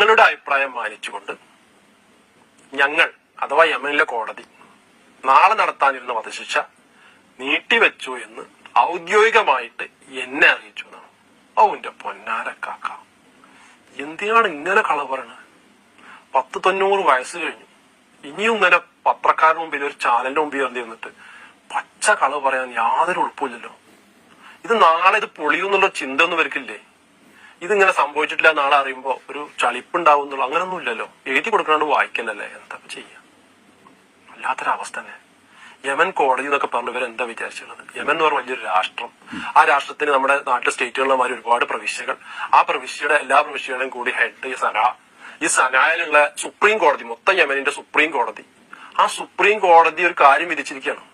നിങ്ങളുടെ അഭിപ്രായം മാനിച്ചുകൊണ്ട് ഞങ്ങൾ അഥവാ യമനിലെ കോടതി നാളെ നടത്താനിരുന്ന വധശിക്ഷ നീട്ടിവെച്ചു എന്ന് ഔദ്യോഗികമായിട്ട് എന്നെ അറിയിച്ചു എന്നാണ്. ഔന്റെ പൊന്നാരക്കാക്ക എന്തിനാണ് ഇങ്ങനെ കള പറയണത് പത്ത് തൊണ്ണൂറ് വയസ്സ് കഴിഞ്ഞു. ഇനിയും ഇങ്ങനെ പത്രക്കാരുടെ മുമ്പിൽ ഒരു ചാനലിന്റെ മുമ്പിൽ ഇറങ്ങി നിന്നിട്ട് പച്ച കള പറയാൻ യാതൊരു ഉൾപ്പില്ലല്ലോ ഇത് നാളെ ഇത് പൊളിയുന്നുള്ള ചിന്ത ഒന്നും ഇവർക്കില്ലേ? ഇതിങ്ങനെ സംഭവിച്ചിട്ടില്ല നാളെ അറിയുമ്പോ ഒരു ചളിപ്പുണ്ടാവും എന്നുള്ള അങ്ങനൊന്നും ഇല്ലല്ലോ എഴുതി കൊടുക്കണോണ്ട് വായിക്കലല്ലേ എന്താ ചെയ്യാ? വല്ലാത്തൊരവസ്ഥ തന്നെ. യമൻ കോടതി എന്നൊക്കെ പറഞ്ഞു ഇവർ എന്താ വിചാരിച്ചുള്ളത് യമൻ എന്ന് പറഞ്ഞ വലിയൊരു രാഷ്ട്രം. ആ രാഷ്ട്രത്തിന് നമ്മുടെ നാട്ടിലെ സ്റ്റേറ്റുകളിലെ ഒരുപാട് പ്രവിശ്യകൾ. ആ പ്രവിശ്യയുടെ എല്ലാ പ്രവിശ്യകളും കൂടി ഹെഡ് ഈ സന. ഈ സനായിലുള്ള സുപ്രീം കോടതി മൊത്തം യമനിന്റെ സുപ്രീം കോടതി. ആ സുപ്രീം കോടതി ഒരു കാര്യം വിധിച്ചിരിക്കുകയാണ്.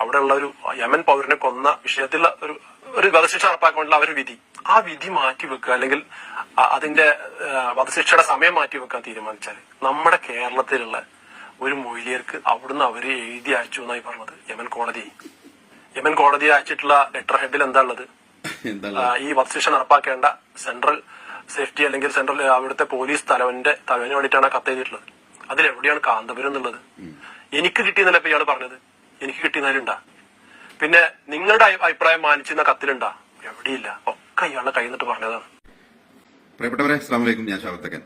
അവിടെയുള്ള ഒരു യമൻ പൗരനെ കൊന്ന വിഷയത്തിലുള്ള ഒരു ഒരു വധശിക്ഷ നടപ്പാക്കാനുള്ള അവർ വിധി. ആ വിധി മാറ്റി വെക്കുക അല്ലെങ്കിൽ അതിന്റെ വധശിക്ഷയുടെ സമയം മാറ്റി വെക്കാൻ തീരുമാനിച്ചാൽ നമ്മുടെ കേരളത്തിലുള്ള ഒരു മൊയ്ലിയർക്ക് അവിടുന്ന് അവർ എഴുതി അയച്ചു എന്നായി പറഞ്ഞത് യമൻ കോടതി. യമൻ കോടതി അയച്ചിട്ടുള്ള ലെറ്റർ ഹെഡിൽ എന്താ ഉള്ളത്? ഈ വധശിക്ഷ നടപ്പാക്കേണ്ട സെൻട്രൽ സേഫ്റ്റി അല്ലെങ്കിൽ സെൻട്രൽ അവിടുത്തെ പോലീസ് തലവന്റെ തലവന് വേണ്ടിയിട്ടാണ് ആ കത്ത് എഴുതിയിട്ടുള്ളത്. അതിലെവിടെയാണ് കാന്തപുരം എന്നുള്ളത്? എനിക്ക് കിട്ടിയെന്നല്ല ഇപ്പൊ ഇയാൾ പറഞ്ഞത്? എനിക്ക് കിട്ടിയെന്നാലുണ്ടാ പിന്നെ നിങ്ങളുടെ അഭി- അഭിപ്രായം മാനിച്ചിരുന്ന കത്തിലുണ്ടാ? എവിടെയില്ല. ഒക്കെ ഇയാളുടെ കൈ പറഞ്ഞതാണ്. പ്രിയപ്പെട്ടവരെ അസ്ലാം വലൈക്കും ഞാൻ ഷാവത്തക്കൻ.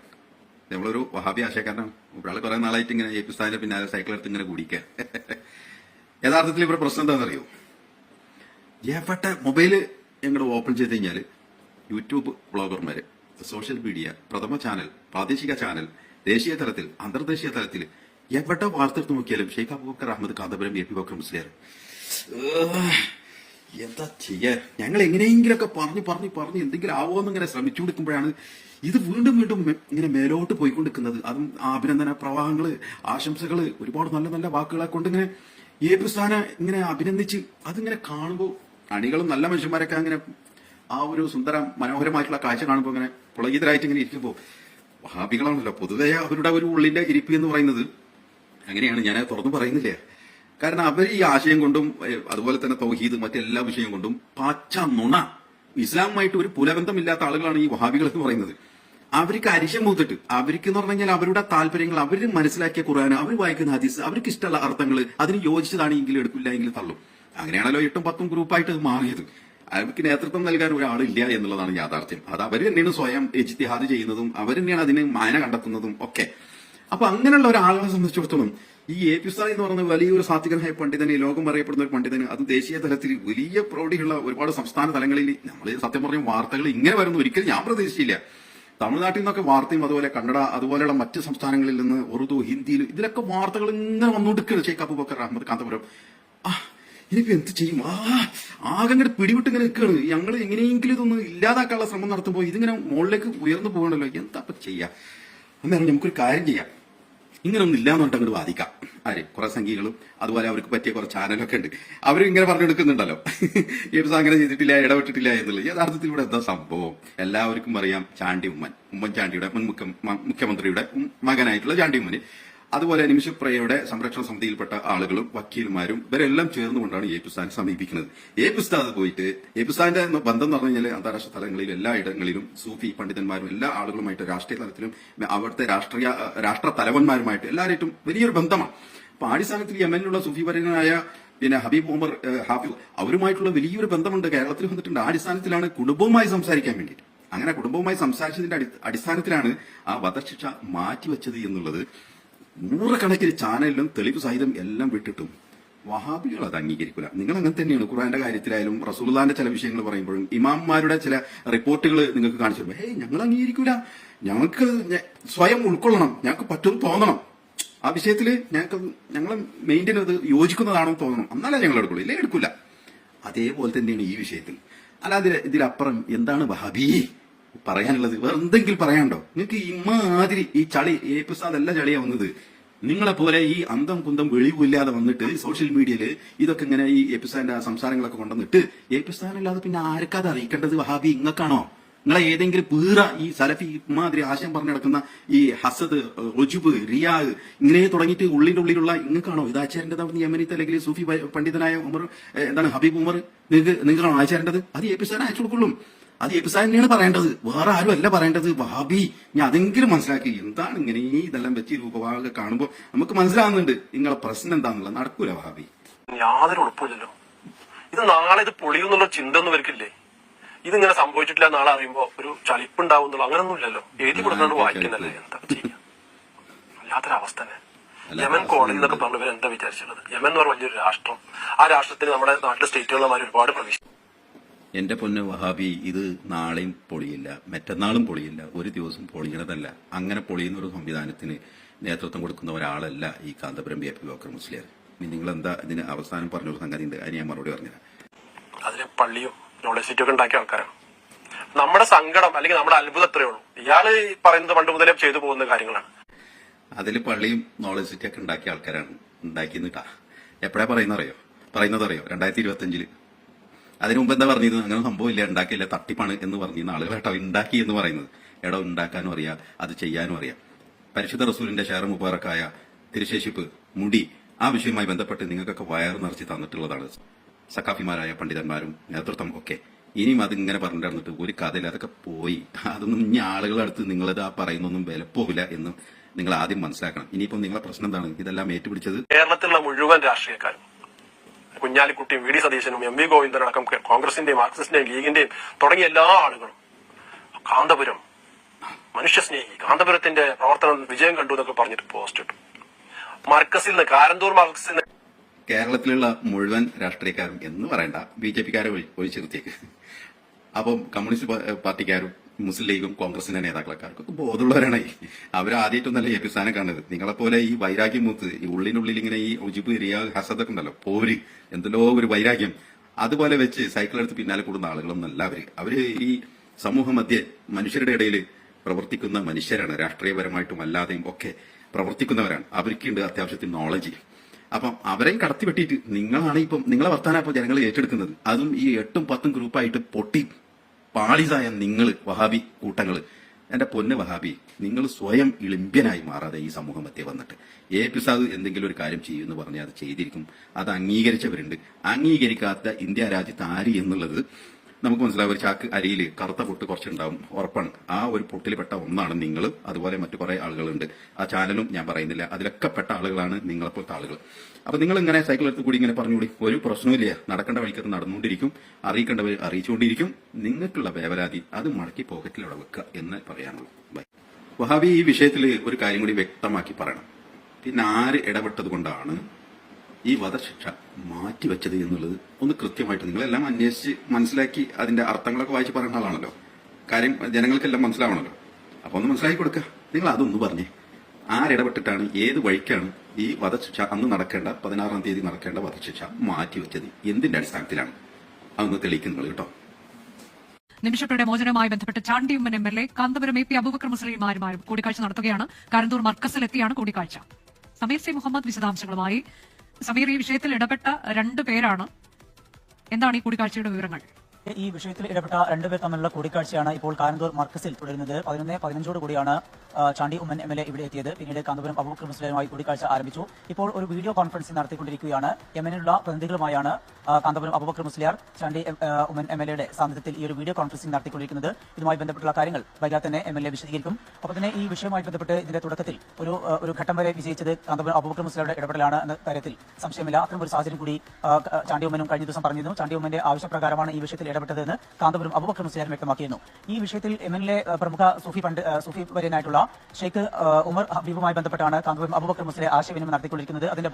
നമ്മളൊരു വഹാബി ആശയക്കാരനാണ്. ഒരാൾ കുറെ നാളായിട്ട് ഇങ്ങനെ എ പി സ്ഥാനിന്റെ പിന്നാലെ സൈക്കിൾ എടുത്ത് ഇങ്ങനെ കുടിക്കുക യഥാർത്ഥത്തിൽ ഇവിടെ പ്രശ്നം എന്താണെന്നറിയോ? എവിടെ മൊബൈൽ ഞങ്ങളുടെ ഓപ്പൺ ചെയ്ത് കഴിഞ്ഞാൽ യൂട്യൂബ് ബ്ലോഗർമാര് സോഷ്യൽ മീഡിയ പ്രഥമ ചാനൽ പ്രാദേശിക ചാനൽ ദേശീയ തലത്തിൽ അന്തർദേശീയ തലത്തിൽ എവിടെ വാർത്തെടുത്ത് നോക്കിയാലും ഷെയ്ഖ് അബൂബക്കർ അഹമ്മദ് കാന്തപുരം എ പി ബക്കർ മുസ്ലിയാർ എന്താ ചെയ്യാ? ഞങ്ങൾ എങ്ങനെയെങ്കിലൊക്കെ പറഞ്ഞു പറഞ്ഞു പറഞ്ഞു എന്തെങ്കിലും ആവുമെന്ന് ഇങ്ങനെ ശ്രമിച്ചു കൊടുക്കുമ്പോഴാണ് ഇത് വീണ്ടും വീണ്ടും ഇങ്ങനെ മേലോട്ട് പോയിക്കൊണ്ടിരിക്കുന്നത്. അതും അഭിനന്ദന പ്രവാഹങ്ങൾ ആശംസകൾ ഒരുപാട് നല്ല നല്ല വാക്കുകളെ കൊണ്ട് ഇങ്ങനെ ഏ സ്ഥാന ഇങ്ങനെ അഭിനന്ദിച്ച് അതിങ്ങനെ കാണുമ്പോൾ അണികളും നല്ല മനുഷ്യന്മാരൊക്കെ അങ്ങനെ ആ ഒരു സുന്ദര മനോഹരമായിട്ടുള്ള കാഴ്ച കാണുമ്പോൾ ഇങ്ങനെ പുളകിതരായിട്ട് ഇങ്ങനെ ഇരിക്കുമ്പോൾ വഹാബികളാണല്ലോ പൊതുവെ അവരുടെ ഒരു ഉള്ളിന്റെ ഇരിപ്പ് എന്ന് പറയുന്നത്. അങ്ങനെയാണ് ഞാൻ തുറന്നു പറയുന്നില്ല? കാരണം അവർ ഈ ആശയം കൊണ്ടും അതുപോലെ തന്നെ തൗഹീദ് മറ്റെല്ലാ വിഷയം കൊണ്ടും പച്ച നുണ. ഇസ്ലാമുമായിട്ട് ഒരു പുലബന്ധമില്ലാത്ത ആളുകളാണ് ഈ വഹാബികൾ എന്ന് പറയുന്നത്. അവർക്ക് അരിശം മൂത്തിട്ട് അവർക്ക് എന്ന് പറഞ്ഞു കഴിഞ്ഞാൽ അവരുടെ താല്പര്യങ്ങൾ അവർ മനസ്സിലാക്കിയ ഖുർആൻ അവർ വായിക്കുന്ന ഹദീസ് അവർക്ക് ഇഷ്ടമുള്ള അർത്ഥങ്ങൾ അതിന് യോജിച്ചതാണ് എങ്കിലും എടുക്കില്ല എങ്കിൽ തള്ളും. അങ്ങനെയാണല്ലോ എട്ടും പത്തും ഗ്രൂപ്പായിട്ട് മാറിയത്. അവർക്ക് നേതൃത്വം നൽകാൻ ഒരാളില്ല എന്നുള്ളതാണ് യാഥാർത്ഥ്യം. അത് അവർ തന്നെയാണ് സ്വയം എജ്തിഹാദ് ചെയ്യുന്നതും അവർ തന്നെയാണ് അതിന് മാന കണ്ടെത്തുന്നതും ഒക്കെ. അപ്പൊ അങ്ങനെയുള്ള ഒരാളെ സംബന്ധിച്ചിടത്തോളം ഈ എ പി സായി എന്ന് പറയുന്ന വലിയൊരു സാത്വികനായ പണ്ഡിതന് ലോകം അറിയപ്പെടുന്ന ഒരു പണ്ഡിതന് അത് ദേശീയ തലത്തിൽ വലിയ പ്രൗഢിയുള്ള ഒരുപാട് സംസ്ഥാന തലങ്ങളിൽ നമ്മൾ സത്യം പറഞ്ഞ വാർത്തകൾ ഇങ്ങനെ വരുന്നു. ഒരിക്കലും ഞാൻ പ്രതീക്ഷിച്ചില്ല. തമിഴ്നാട്ടിൽ നിന്നൊക്കെ വാർത്തയും അതുപോലെ കന്നഡ അതുപോലെയുള്ള മറ്റ് സംസ്ഥാനങ്ങളിൽ നിന്ന് ഉറുദു ഹിന്ദിയിൽ ഇതിലൊക്കെ വാർത്തകൾ ഇങ്ങനെ വന്നുകൊടുക്കുകയാണ് ഷെയ്ഖ് അബൂബക്കർ അഹമ്മദ് കാന്തപുരം. ആ ഇനിയിപ്പോ എന്ത് ചെയ്യും? ആ ആകെ ഇങ്ങനെ പിടിവിട്ട് ഇങ്ങനെ നിൽക്കുകയാണ്. ഞങ്ങൾ എങ്ങനെയെങ്കിലും ഇതൊന്ന് ഇല്ലാതാക്കാനുള്ള ശ്രമം നടത്തുമ്പോൾ ഇതിങ്ങനെ മുകളിലേക്ക് ഉയർന്നു പോകണല്ലോ. എന്താ ചെയ്യാ? അന്നേരം നമുക്കൊരു കാര്യം ചെയ്യാം. ഇങ്ങനെ ഒന്നും ഇല്ലാന്നുണ്ട് അങ്ങോട്ട് വാദിക്കാം. ആര്? കുറെ സംഖ്യകളും അതുപോലെ അവർക്ക് പറ്റിയ കുറെ ചാനലൊക്കെ ഉണ്ട്. അവർ ഇങ്ങനെ പറഞ്ഞെടുക്കുന്നുണ്ടല്ലോ ഒരു അങ്ങനെ ചെയ്തിട്ടില്ല ഇടപെട്ടിട്ടില്ല എന്നുള്ളത്. യഥാർത്ഥത്തിൽ ഇവിടെ എന്താ സംഭവം? എല്ലാവർക്കും അറിയാം ചാണ്ടി ഉമ്മൻ. ഉമ്മൻചാണ്ടിയുടെ മുൻ മുഖ്യ മുഖ്യമന്ത്രിയുടെ മകനായിട്ടുള്ള ചാണ്ടി ഉമ്മന്. അതുപോലെ നിമിഷപ്രയയുടെ സംരക്ഷണ സമിതിയിൽപ്പെട്ട ആളുകളും വക്കീൽമാരും ഇവരെല്ലാം ചേർന്നുകൊണ്ടാണ് എ പുസ്താനെ സമീപിക്കുന്നത്. എ പുസ്താദ് പോയിട്ട് എ പുസ്താന്റെ ബന്ധം എന്ന് പറഞ്ഞു കഴിഞ്ഞാൽ അന്താരാഷ്ട്ര തലങ്ങളിൽ എല്ലാ ഇടങ്ങളിലും സൂഫി പണ്ഡിതന്മാരും എല്ലാ ആളുകളുമായിട്ട് രാഷ്ട്രീയ തലത്തിലും അവിടുത്തെ രാഷ്ട്രീയ രാഷ്ട്ര തലവന്മാരുമായിട്ട് എല്ലാവരായിട്ടും വലിയൊരു ബന്ധമാണ്. അപ്പൊ ആടിസ്ഥാനത്തിൽ യമനിലുള്ള സൂഫിപരനായ പിന്നെ ഹബീബ് ഉമർ ഹാഫിബ് അവരുമായിട്ടുള്ള വലിയൊരു ബന്ധമുണ്ട് കേരളത്തിൽ വന്നിട്ടുണ്ട്. ആ അടിസ്ഥാനത്തിലാണ് കുടുംബവുമായി സംസാരിക്കാൻ വേണ്ടിയിട്ട്. അങ്ങനെ കുടുംബവുമായി സംസാരിച്ചതിന്റെ അടിസ്ഥാനത്തിലാണ് ആ വധശിക്ഷ മാറ്റിവെച്ചത് എന്നുള്ളത്. നൂറുകണക്കിന് ചാനലിലും തെളിവ് സഹിതം എല്ലാം വിട്ടിട്ടും വഹാബികൾ അത് അംഗീകരിക്കില്ല. നിങ്ങൾ അങ്ങനെ തന്നെയാണ് ഖുറാന്റെ കാര്യത്തിലായാലും റസൂൽദാന്റെ ചില വിഷയങ്ങൾ പറയുമ്പോഴും ഇമാംമാരുടെ ചില റിപ്പോർട്ടുകൾ നിങ്ങൾക്ക് കാണിച്ചു തരുമ്പോൾ ഏയ് ഞങ്ങൾ അംഗീകരിക്കൂല. ഞങ്ങൾക്ക് സ്വയം ഉൾക്കൊള്ളണം. ഞങ്ങൾക്ക് പറ്റും തോന്നണം. ആ വിഷയത്തിൽ ഞങ്ങൾക്ക് ഞങ്ങൾ മെയിന്റെയിൻ അത് യോജിക്കുന്നതാണെന്ന് തോന്നണം. എന്നാലേ ഞങ്ങൾ എടുക്കുള്ളൂ. ഇല്ലേ എടുക്കില്ല അതേപോലെ തന്നെയാണ് ഈ വിഷയത്തിൽ. അല്ലാതെ ഇതിലപ്പുറം എന്താണ് വഹാബി? പറയാനുള്ളത്. വേറെ എന്തെങ്കിലും പറയാനുണ്ടോ? നിങ്ങൾക്ക് ഇമാതിരി ഈ ചളി എ പ്രസാദ് അല്ല ചളിയാ വന്നത് നിങ്ങളെ പോലെ ഈ അന്തം കുന്തം വെളിവില്ലാതെ വന്നിട്ട് സോഷ്യൽ മീഡിയയിൽ ഇതൊക്കെ ഇങ്ങനെ ഈ എപ്പിസാന്റെ സംസാരങ്ങളൊക്കെ കൊണ്ടുവന്നിട്ട് എപ്പിസാദ് അല്ലാതെ പിന്നെ ആർക്കാതെ അറിയിക്കേണ്ടത്? വഹാബി ഇങ്ങക്കാണോ? നിങ്ങളെ ഏതെങ്കിലും പീറ ഈ സലഫി ഇമാതിരി ആശയം പറഞ്ഞു നടക്കുന്ന ഈ ഹസദ് റുജുബ് റിയാ ഇങ്ങനെ തുടങ്ങിയിട്ട് ഉള്ളിന്റെ ഉള്ളിലുള്ള ഇങ്ങക്കാണോ? ഇത് ആചാരന്റെ അവിടുന്ന് യമനിത്ത് അല്ലെങ്കിൽ സൂഫി പണ്ഡിതനായ ഉമർ എന്താണ് ഹബീബ് ഉമർ? നിങ്ങൾക്ക് നിങ്ങളാണോ ആചാരേണ്ടത്? അത് എപ്പിസാദിനെ അയച്ചു കൊടുക്കുള്ളൂ. അത് എപ്പിസാൻ തന്നെയാണ് പറയേണ്ടത്? വേറെ ആരും അല്ല പറയേണ്ടത്. ഭാബി ഞാൻ അതെങ്കിലും മനസ്സിലാക്കി. എന്താണ് ഇങ്ങനെ ഈ ഇതെല്ലാം വെച്ച് രൂപഭാഗം കാണുമ്പോൾ നമുക്ക് മനസ്സിലാവുന്നുണ്ട്. നിങ്ങളെ പ്രശ്നം എന്താണെന്നുള്ളത് നടക്കൂല ഭാബി യാതൊരു ഉറപ്പില്ലല്ലോ ഇത് നാളെ ഇത് പൊളിയുന്നുള്ള ചിന്ത ഒന്നും ഇവർക്കില്ലേ? ഇതിങ്ങനെ സംഭവിച്ചിട്ടില്ല നാളെ അറിയുമ്പോ ഒരു ചളിപ്പുണ്ടാവും എന്നുള്ള അങ്ങനൊന്നും ഇല്ലല്ലോ എഴുതി കൊടുക്കാണ്ട് വായിക്കുന്നല്ലേ എന്താ ചെയ്യാ? വല്ലാത്തൊരവസ്ഥനെ യമൻ കോളനി എന്നൊക്കെ പറഞ്ഞു വിചാരിച്ചത് വിചാരിച്ചുള്ളത് യമൻ എന്ന് പറഞ്ഞ വലിയൊരു രാഷ്ട്രം. ആ രാഷ്ട്രത്തിന് നമ്മുടെ നാട്ടിലെ സ്റ്റേറ്റുകളുമാര് ഒരുപാട് പ്രതീക്ഷ എന്റെ പൊന്ന് വഹാബി ഇത് നാളെയും പൊളിയില്ല. മറ്റന്നാളും പൊളിയില്ല. ഒരു ദിവസം പൊളിയണതല്ല. അങ്ങനെ പൊളിയുന്ന ഒരു സംവിധാനത്തിന് നേതൃത്വം കൊടുക്കുന്ന ഒരാളല്ല ഈ Kanthapuram B A P Bakkar Musliyar. നിങ്ങൾ എന്താ ഇതിന് അവസാനം പറഞ്ഞൊരു സംഗതി ഉണ്ട്? അതിന് ഞാൻ മറുപടി പറഞ്ഞുതരാം. അതിന് പള്ളിയും നോളജ് ഉണ്ടാക്കിയ ആൾക്കാരാണ്. നമ്മുടെ സങ്കടം അല്ലെങ്കിൽ നമ്മുടെ അത്ഭുതം എത്രയേ ഉള്ളൂ. ഇയാൾ പറയുന്നത് പണ്ട് മുതലേ ചെയ്തു പോകുന്ന കാര്യങ്ങളാണ്. അതിൽ പള്ളിയും നോളജ് സിറ്റി ഒക്കെ ഉണ്ടാക്കിയ ആൾക്കാരാണ്. ഉണ്ടാക്കിയെന്നിട്ടാ എപ്പോഴാ പറയുന്നറിയോ? പറയുന്നതറിയോ? രണ്ടായിരത്തി ഇരുപത്തി അഞ്ചിൽ അതിനു മുമ്പ് എന്താ പറഞ്ഞത് അങ്ങനെ സംഭവമില്ല ഉണ്ടാക്കിയില്ല. തട്ടിപ്പാണ് എന്ന് പറഞ്ഞിരുന്ന കേട്ടോ ഉണ്ടാക്കി എന്ന് പറയുന്നത്. എടോ ഉണ്ടാക്കാനും അറിയാം. അത് ചെയ്യാനും അറിയാം. പരിശുദ്ധ റസൂലിന്റെ ഷെയർ മുബാറക്കായ തിരുശേഷിപ്പ് മുടി ആ വിഷയവുമായി ബന്ധപ്പെട്ട് നിങ്ങൾക്കൊക്കെ വയർ നിറച്ച് തന്നിട്ടുള്ളതാണ്. സക്കാഫിമാരായ പണ്ഡിതന്മാരും നേതൃത്വം ഒക്കെ. ഇനിയും അതിങ്ങനെ പറഞ്ഞിട്ട് ഒരു കഥയില്ല. അതൊക്കെ പോയി. അതൊന്നും ഇനി ആളുകളുടെ അടുത്ത് നിങ്ങളത് ആ പറയുന്നൊന്നും വിലപ്പോകില്ല എന്ന് നിങ്ങൾ ആദ്യം മനസ്സിലാക്കണം. ഇനിയിപ്പം നിങ്ങളെ പ്രശ്നം എന്താണ്? ഇതെല്ലാം ഏറ്റുപിടിച്ചത് കേരളത്തിലുള്ള മുഴുവൻ രാഷ്ട്രീയക്കാരും കുഞ്ഞാലിക്കുട്ടിയും വി ഡി സതീശനും എം വി ഗോവിന്ദനടക്കം കോൺഗ്രസിന്റെയും മാർക്സിസ്റ്റിന്റെയും ലീഗിന്റെയും തുടങ്ങിയ എല്ലാ ആളുകളും കാന്തപുരം മനുഷ്യസ്നേഹി കാന്തപുരത്തിന്റെ പ്രവർത്തനം വിജയം കണ്ടു എന്നൊക്കെ പറഞ്ഞിട്ട് പോസ്റ്റ് ഇട്ടു. മർക്കസിൽ നിന്ന് കാരന്തൂർ മർക്കസിൽ നിന്ന് കേരളത്തിലുള്ള മുഴുവൻ രാഷ്ട്രീയക്കാരും എന്ന് പറയണ്ട ബി ജെ പിക്കാരെ ഒഴിച്ചിരുത്തിയേക്ക്. അപ്പം കമ്മ്യൂണിസ്റ്റ് പാർട്ടിക്കാരും മുസ്ലിം ലീഗും കോൺഗ്രസിന്റെ നേതാക്കളക്കാർക്കൊക്കെ ബോധമുള്ളവരാണ്. അവരാദ്യമായിട്ടൊന്നല്ല ഈ സ്ഥാനം കാണുന്നത്. നിങ്ങളെപ്പോലെ ഈ വൈരാഗ്യം മൂത്ത് ഈ ഉള്ളിനുള്ളിൽ ഇങ്ങനെ ഈ ഒജിബ് റിയ ഹസദൊക്കെ ഉണ്ടല്ലോ പോര് എന്തല്ലോ ഒരു വൈരാഗ്യം. അതുപോലെ വെച്ച് സൈക്കിൾ എടുത്ത് പിന്നാലെ കൂടുന്ന ആളുകളൊന്നും അല്ല അവർ. അവർ ഈ സമൂഹ മധ്യ മനുഷ്യരുടെ ഇടയിൽ പ്രവർത്തിക്കുന്ന മനുഷ്യരാണ്. രാഷ്ട്രീയപരമായിട്ടും അല്ലാതെയും ഒക്കെ പ്രവർത്തിക്കുന്നവരാണ്. അവർക്കുണ്ട് അത്യാവശ്യത്തിന് നോളജ് അപ്പം അവരെയും കടത്തി വെട്ടിയിട്ട് നിങ്ങളാണ് ഇപ്പം നിങ്ങളെ വർത്താനം ഇപ്പൊ ജനങ്ങൾ ഏറ്റെടുക്കുന്നത്. അതും ഈ എട്ടും പത്തും ഗ്രൂപ്പായിട്ട് പൊട്ടി പാളിസായ നിങ്ങൾ വഹാബി കൂട്ടങ്ങൾ എന്റെ പൊന്ന് വഹാബി നിങ്ങൾ സ്വയം ഇളിമ്പ്യനായി മാറാതെ ഈ സമൂഹ മധ്യ വന്നിട്ട്. എ പി സാദ് എന്തെങ്കിലും ഒരു കാര്യം ചെയ്യുമെന്ന് പറഞ്ഞാൽ അത് ചെയ്തിരിക്കും. അത് അംഗീകരിച്ചവരുണ്ട്. അംഗീകരിക്കാത്ത ഇന്ത്യ രാജ്യത്ത് ആര് എന്നുള്ളത് നമുക്ക് മനസ്സിലാവും ഒരു ചാക്ക് അരിയിൽ കറുത്ത പൊട്ട് കുറച്ചുണ്ടാവും ഉറപ്പാണ്. ആ ഒരു പൊട്ടിൽ പെട്ട ഒന്നാണ് നിങ്ങൾ അതുപോലെ മറ്റു കുറെ ആളുകളുണ്ട്. ആ ചാനലും ഞാൻ പറയുന്നില്ല. അതിലൊക്കെ പെട്ട ആളുകളാണ് നിങ്ങളെപ്പോലത്തെ ആളുകൾ. അപ്പൊ നിങ്ങൾ ഇങ്ങനെ സൈക്കിൾ എടുത്ത് കൂടി ഇങ്ങനെ പറഞ്ഞുകൂടി? ഒരു പ്രശ്നമില്ല നടക്കേണ്ട വഴിക്കത്ത് നടന്നുകൊണ്ടിരിക്കും. അറിയിക്കേണ്ടവർ അറിയിച്ചുകൊണ്ടിരിക്കും. നിങ്ങൾക്കുള്ള വേവലാതി അത് മടക്കി പോക്കറ്റിലൂടെ വെക്കുക എന്ന് പറയാനുള്ളൂ. ബൈ വഹാബി ഈ വിഷയത്തിൽ ഒരു കാര്യം കൂടി വ്യക്തമാക്കി പറയണം. പിന്നെ ആര് ഇടപെട്ടത് കൊണ്ടാണ് ഈ വധശിക്ഷ മാറ്റിവെച്ചത് എന്നുള്ളത് ഒന്ന് കൃത്യമായിട്ട് നിങ്ങളെല്ലാം അന്വേഷിച്ച് മനസ്സിലാക്കി അതിന്റെ അർത്ഥങ്ങളൊക്കെ വായിച്ച് പറയുന്ന ആളാണല്ലോ. കാര്യം ജനങ്ങൾക്കെല്ലാം മനസ്സിലാവണല്ലോ. അപ്പൊ ഒന്ന് മനസ്സിലാക്കി കൊടുക്കുക നിങ്ങൾ അതൊന്ന് പറഞ്ഞേ. ആരിടപെട്ടിട്ടാണ് ഏത് വഴിക്കാണ് ഈ വധശിക്ഷ അന്ന് നടക്കേണ്ട പതിനാറാം തീയതി നടക്കേണ്ട വധശിക്ഷ മാറ്റിവെച്ചത് എന്തിന്റെ അടിസ്ഥാനത്തിലാണ്? അതൊന്ന് തെളിയിക്കുന്നത് കേട്ടോ. നിമിഷങ്ങളുടെ മോചനവുമായി ബന്ധപ്പെട്ട് Chandy Oommen M L A Kanthapuram A P Abubakar മുസ്ലിമാരുമായും കൂടിക്കാഴ്ച നടത്തുകയാണ്. കരന്തൂർ മർക്കസിലെത്തിയാണ് കൂടിക്കാഴ്ച. സമീർ സി മുഹമ്മദ് വിശദാംശങ്ങളുമായി സമീർ ഈ വിഷയത്തിൽ ഇടപെട്ട രണ്ട് പേരാണ്. എന്താണ് ഈ കൂടിക്കാഴ്ചയുടെ വിവരങ്ങൾ? ഈ വിഷയത്തിൽ ഇടപെട്ട രണ്ടുപേർ തമ്മിലുള്ള കൂടിക്കാഴ്ചയാണ് ഇപ്പോൾ കാരന്തൂർ മർക്കസിൽ തുടരുന്നത്. പതിനൊന്ന് പതിനഞ്ചോട് കൂടിയാണ് Chandy Oommen M L A ഇവിടെ എത്തിയത്. പിന്നീട് കാന്തപുരം അബൂബക്കർ മുസ്ലിമുമായി കൂടിക്കാഴ്ച ആരംഭിച്ചു. ഇപ്പോൾ ഒരു വീഡിയോ കോൺഫറൻസിംഗ് നടത്തിക്കൊണ്ടിരിക്കുകയാണ്. യമനിലുള്ള പ്രതിനിധികളുമായാണ് കാന്തപുരം അബൂബക്കർ മുസ്ലിയാർ ചാണ്ടി ഉമ്മൻ എം എൽ എയുടെ സാന്നിധ്യത്തിൽ ഈ ഒരു വീഡിയോ കോൺഫറൻസിംഗ് നടത്തിക്കൊണ്ടിരിക്കുന്നത്. ഇതുമായി ബന്ധപ്പെട്ടുള്ള കാര്യങ്ങൾ വൈകാതെ തന്നെ എം എൽ എ വിശദീകരിക്കും. അപ്പോൾ തന്നെ ഈ വിഷയവുമായി ബന്ധപ്പെട്ട് ഇതിന്റെ തുടക്കത്തിൽ ഒരു ഒരു ഘട്ടം വരെ വിജയിച്ചത് കാന്തപുരം അബൂബക്കർ മുസ്ലിയുടെ ഇടപെടലാണ് എന്ന കാര്യത്തിൽ സംശയമില്ല. അത്തരം ഒരു സാഹചര്യം കൂടി ചാണ്ടി ഉമ്മനും കഴിഞ്ഞ ദിവസം പറഞ്ഞിരുന്നു. ചാണ്ടി ഉമ്മന്റെ ആവശ്യപ്രകാരമാണ് ഈ വിഷയത്തിൽ ഇടപെട്ടതെന്ന് കാന്തപുരം അബൂബക്കർ മുസ്ലിയാർ വ്യക്തമാക്കിയിരുന്നു. ഈ വിഷയത്തിൽ എം എൽ എ പ്രമുഖ സൂഫി പണ്ട് സൂഫി വര്യനായിട്ടുള്ള ഷെയ്ഖ് ഉമർ ഹബീബുമായി ബന്ധപ്പെട്ടാണ് കാന്തപുരം അബുബക്കർ മുസ്ലിം ആശയവിനിമയം നടത്തിക്കൊണ്ടിരിക്കുന്നത്. അതിന്റെ